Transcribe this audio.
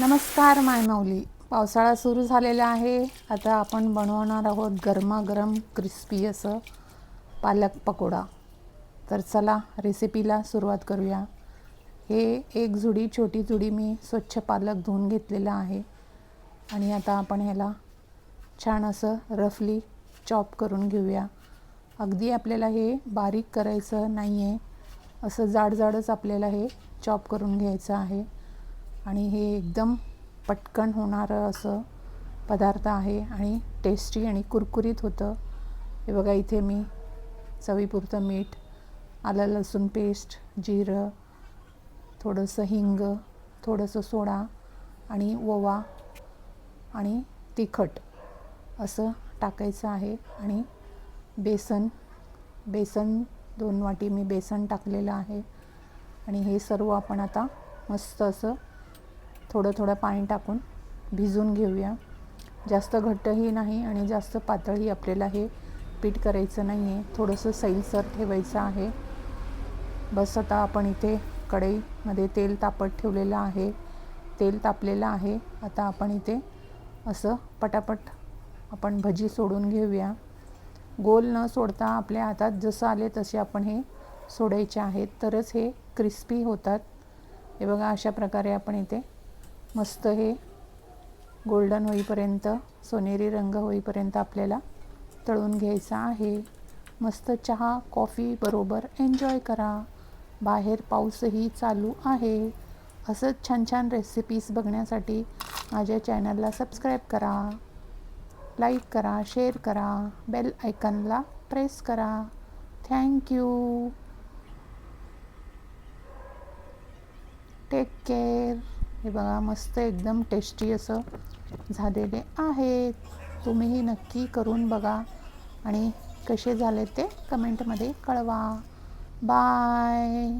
नमस्कार मायमाऊली पावसाळा सुरू झालेला आहे. आता आपण बनवणार आहोत गरमागरम क्रिस्पी असं पालक पकोडा. तर चला रेसिपीला सुरुवात करूया. हे एक जुडी छोटी जुडी मी स्वच्छ पालक धुवून घेतलेलं आहे. आणि आता आपण ह्याला छान असं रफली चॉप करून घेऊया. अगदी आपल्याला हे बारीक करायचं नाही आहे असं जाड जाडच आपल्याला हे चॉप करून घ्यायचं आहे. आणि हे एकदम पटकन होणारं असं पदार्थ आहे आणि टेस्टी आणि कुरकुरीत होतं. हे बघा इथे मी चवीपुरतं मीठ आलं लसूण पेस्ट जिरं थोडंसं हिंग थोडंसं सोडा आणि ओवा आणि तिखट असं टाकायचं आहे. आणि बेसन बेसन दोन वाटी मी बेसन टाकलेलं आहे. आणि हे सर्व आपण आता मस्त असं थोडं थोडं पाणी टाकून भिजून घेऊया. जास्त घट्टही नाही आणि जास्त पातळही आपल्याला हे पीठ करायचं नाही आहे थोडंसं सैलसर ठेवायचं आहे. बस आता आपण इथे कढईमध्ये तेल तापत ठेवलेलं आहे. तेल तापलेलं आहे. आता आपण इथे असं पटापट आपण भजी सोडून घेऊया. गोल न सोडता आपल्या हातात जसं आले तसे आपण हे सोडायचे आहेत. तरच हे क्रिस्पी होतात. हे बघा अशा प्रकारे आपण इथे मस्त हे. गोल्डन होईपर्यंत सोनेरी रंग होईपर्यंत आपल्याला तळून घ्यायचं आहे. मस्त चहा कॉफी बरोबर एन्जॉय करा. बाहेर पाऊसही चालू आहे. असंच छान छान रेसिपीज बघण्यासाठी माझ्या चॅनलला सबस्क्राईब करा. लाईक करा शेअर करा. बेल आयकनला प्रेस करा. थँक्यू टेक केअर हे बघा मस्त एकदम टेस्टी असं झालेले आहेत. तुम्हीही नक्की करून बघा आणि कसे झाले ते कमेंटमध्ये कळवा. बाय